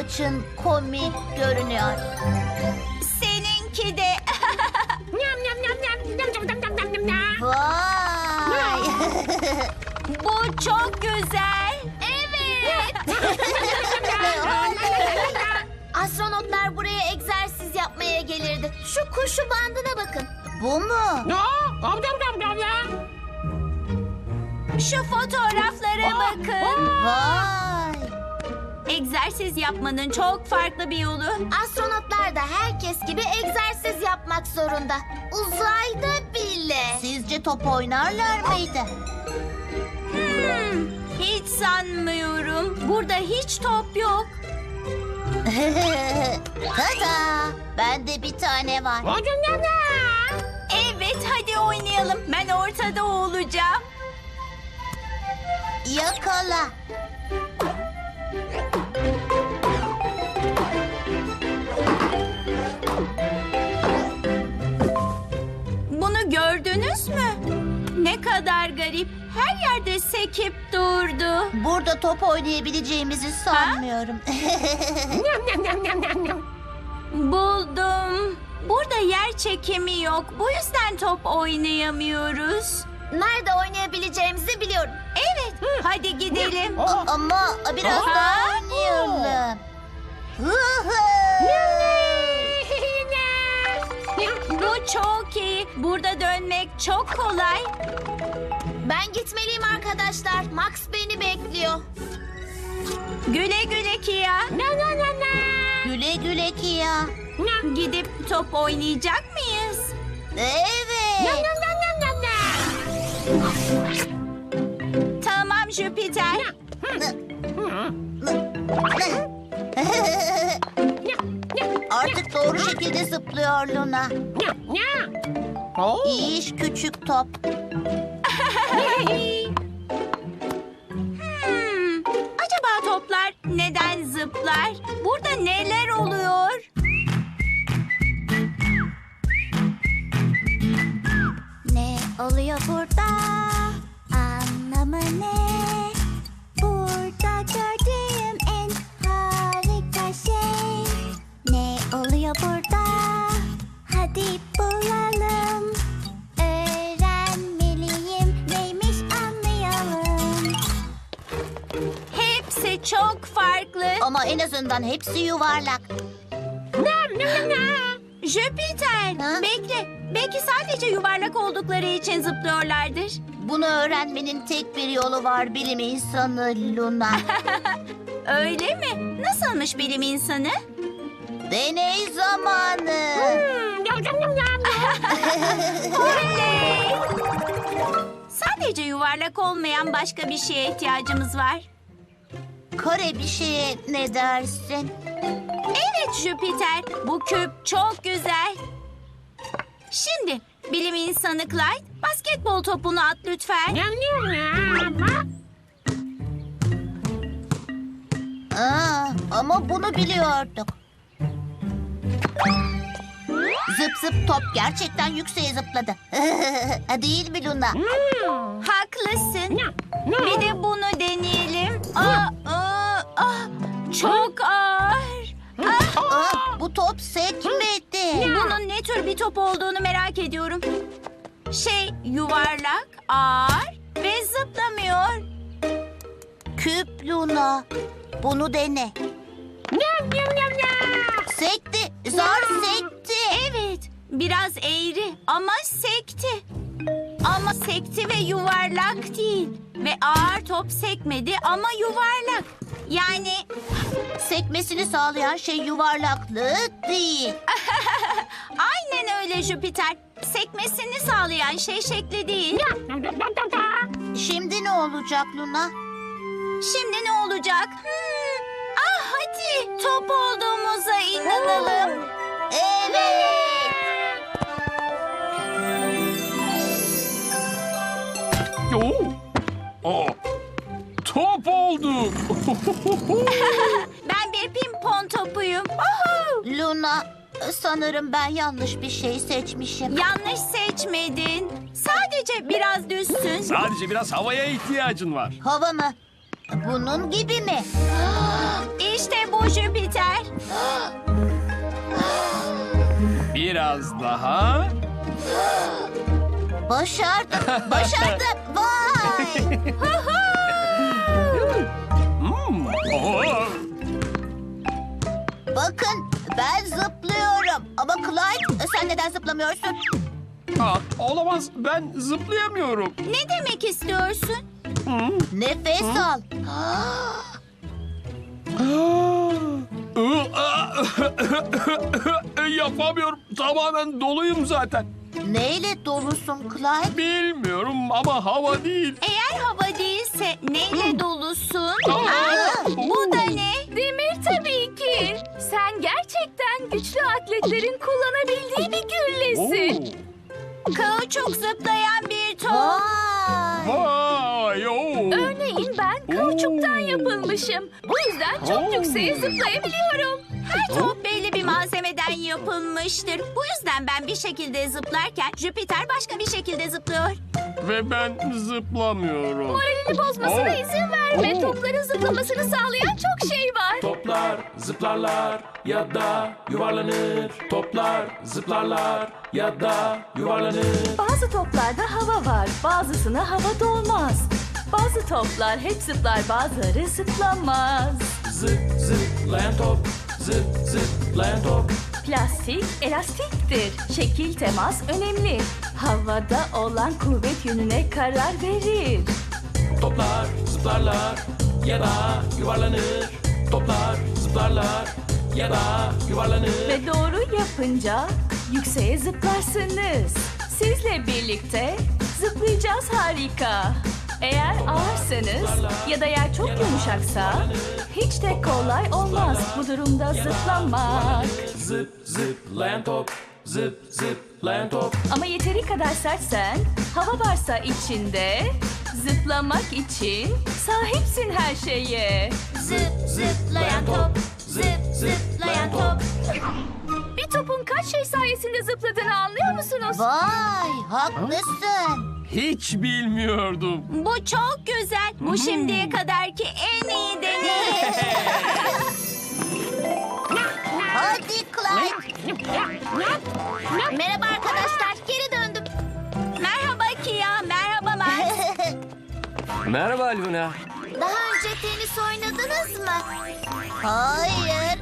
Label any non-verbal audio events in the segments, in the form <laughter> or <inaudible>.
Saçın komik görünüyor. Seninki de. Vay. Bu çok güzel. Evet. <laughs> Astronotlar buraya egzersiz yapmaya gelirdi. Şu kuşu bandına bakın. Bu mu? Şu fotoğraflara bakın. Vay. Egzersiz yapmanın çok farklı bir yolu. Astronotlar da herkes gibi egzersiz yapmak zorunda. Uzayda bile. Sizce top oynarlar mıydı? Hmm, hiç sanmıyorum. Burada hiç top yok. <laughs> Tada! Bende bir tane var. Evet hadi oynayalım. Ben ortada olacağım. Yakala. Garip. Her yerde sekip durdu. Burada top oynayabileceğimizi sanmıyorum. <laughs> Buldum. Burada yer çekimi yok. Bu yüzden top oynayamıyoruz. Nerede oynayabileceğimizi biliyorum. Evet, hadi gidelim. A- ama biraz Aa. daha oynayalım. Huhu! <laughs> Bu çok iyi. Burada dönmek çok kolay. Ben gitmeliyim arkadaşlar. Max beni bekliyor. Güle güle Kia. Güle güle Kia. Gidip top oynayacak mıyız? Evet. Tamam Jüpiter. Artık doğru şekilde zıplıyor Luna. İyi iş küçük top. Hmm, acaba toplar neden zıplar? Burada neler oluyor? Ne oluyor burada? Anlamı ne? Burada gördüğüm Hepsi çok farklı. Ama en azından hepsi yuvarlak. Jüpiter, Ha? bekle. Belki sadece yuvarlak oldukları için zıplıyorlardır. Bunu öğrenmenin tek bir yolu var bilim insanı Luna. <laughs> Öyle mi? Nasılmış bilim insanı? Deney zamanı. <laughs> Oley! Sadece yuvarlak olmayan başka bir şeye ihtiyacımız var. Kare bir şeye ne dersin? Evet Jüpiter, bu küp çok güzel. Şimdi bilim insanı Clyde, basketbol topunu at lütfen. Aa, ama bunu biliyorduk. Zıp zıp top gerçekten yükseğe zıpladı. <laughs> Değil mi Luna? Haklısın. Bir de bunu bir top olduğunu merak ediyorum. Şey yuvarlak, ağır ve zıplamıyor. Küp Luna. Bunu dene. Sekti. Zar sekti. Evet, biraz eğri ama sekti. Ama sekti ve yuvarlak değil. Ve ağır top sekmedi ama yuvarlak. Yani Sekmesini sağlayan şey yuvarlaklığı değil. <laughs> aynen öyle Jüpiter. Sekmesini sağlayan şey şekli değil. Şimdi ne olacak Luna? Şimdi ne olacak? Hmm. Ah hadi top olduğumuza inanalım. Evet. Oo. Aa, top olduk. <laughs> Ben bir pimpon topuyum. Oho! Luna, sanırım ben yanlış bir şey seçmişim. Yanlış seçmedin. Sadece biraz düzsün. Sadece biraz havaya ihtiyacın var. Hava mı? Bunun gibi mi? İşte Bravo Jüpiter. Biraz daha. Başardım. <laughs> Başardım. Vay. Hmm. Oh. Bakın ben zıplıyorum. Ama Clyde sen neden zıplamıyorsun? Ah, olamaz. Ben zıplayamıyorum. Ne demek istiyorsun? Nefes al. <laughs> Yapamıyorum. Tamamen doluyum zaten. Neyle dolusun Clyde? Bilmiyorum ama hava değil. Eğer hava değilse neyle dolusun? Aa! Güçlü atletlerin kullanabildiği bir güllesin. Kauçuk zıplayan bir top. Vay. Vay. oo. Örneğin ben kauçuktan yapılmışım. Bu yüzden çok Oo. yükseğe zıplayabiliyorum. Her top belli bir malzemeden yapılmıştır. Bu yüzden ben bir şekilde zıplarken Jüpiter başka bir şekilde zıplıyor. Ve ben zıplamıyorum. Moralini bozmasına Oo. izin verme. Oo. Topların zıplamasını sağlayan çok şey var. Toplar zıplarlar ya da yuvarlanır. Toplar zıplarlar ya da yuvarlanır. Bazı toplarda hava var, bazısına hava dolmaz. Bazı toplar hep zıplar, bazıları zıplamaz. Zıp zıplayan top, zıp zıplayan top. Plastik elastiktir. Şekil temas önemli. Havada olan kuvvet yönüne karar verir. Toplar zıplarlar ya da yuvarlanır. Toplar zıplarlar ya da yuvarlanır. Ve doğru yapınca yükseğe zıplarsınız. Sizle birlikte zıplayacağız harika. Eğer ağırsanız ya da yer çok yumuşaksa hiç de kolay olmaz bu durumda zıplamak. Zıp zıplayan top, zıp zıplayan top. Ama yeteri kadar sertsen, hava varsa içinde, zıplamak için sahipsin her şeye. Zıp zıplayan top. Zıp zıplayan top. Bir topun kaç şey sayesinde zıpladığını anlıyor musunuz? Vay haklısın. Hiç bilmiyordum. Bu çok güzel. Bu şimdiye kadarki en iyi deney. <laughs> Hadi Clyde. Merhaba arkadaşlar. Merhaba Luna. Daha önce tenis oynadınız mı? Hayır.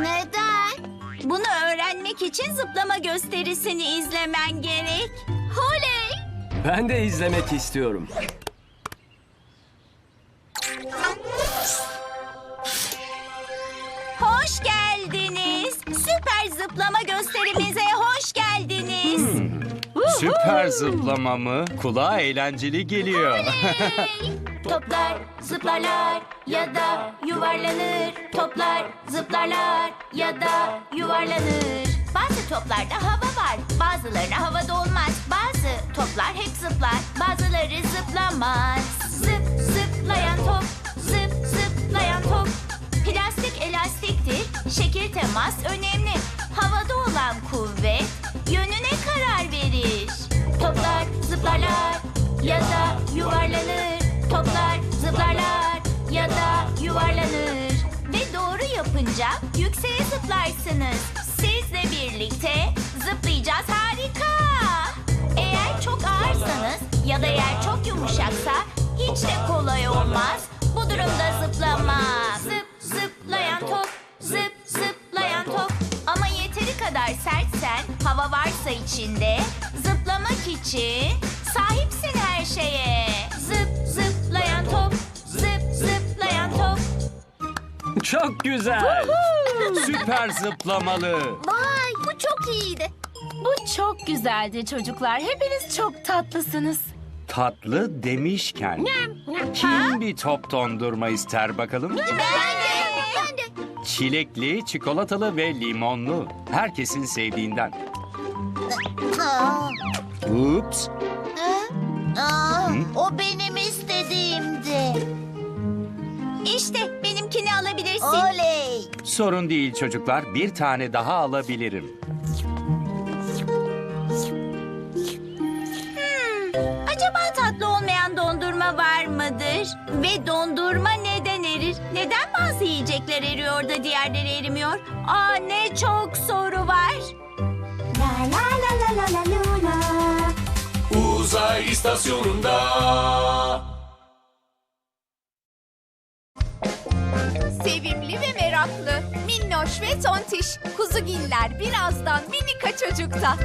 Neden? Bunu öğrenmek için zıplama gösterisini izlemen gerek. Oley! Ben de izlemek istiyorum. Hoş geldiniz. Süper zıplama gösterimize. Süper zıplama mı? Kulağa eğlenceli geliyor. <laughs> Toplar zıplarlar ya da yuvarlanır. Toplar zıplarlar ya da yuvarlanır. Bazı toplarda hava var. Bazılarına havada olmaz. Bazı toplar hep zıplar. Bazıları zıplamaz. Zıp zıplayan top. Zıp zıplayan top. Plastik elastiktir. Şekil temas önemli. Havada olan kuvvet zıplarlar ya da yuvarlanır. Toplar zıplarlar ya da yuvarlanır. Ve doğru yapınca yükseğe zıplarsınız. Sizle birlikte zıplayacağız harika. Eğer çok ağırsanız ya da yer çok yumuşaksa hiç de kolay olmaz. Bu durumda zıplamak. Zıp zıplayan top, zıp zıplayan top. Ama yeteri kadar sertsen, hava varsa içinde, zıplamak için sahipsin her şeye. Zıp zıplayan top, zıp zıplayan top. Çok güzel. Süper zıplamalı. Vay bu çok iyiydi. Bu çok güzeldi çocuklar. Hepiniz çok tatlısınız. Tatlı demişken. Kim bir top dondurma ister bakalım? Ben de. Ben de. Çilekli, çikolatalı ve limonlu. Herkesin sevdiğinden. Aa, Ups. Aa, o benim istediğimdi. İşte benimkini alabilirsin. Oley. Sorun değil çocuklar. Bir tane daha alabilirim. Acaba tatlı olmayan dondurma var mıdır? Ve dondurma neden erir? Neden bazı yiyecekler eriyor da diğerleri erimiyor? Aa ne çok soru var. La la. Uzay istasyonunda Sevimli ve meraklı, minnoş ve tontiş, kuzugiller birazdan minika çocukta.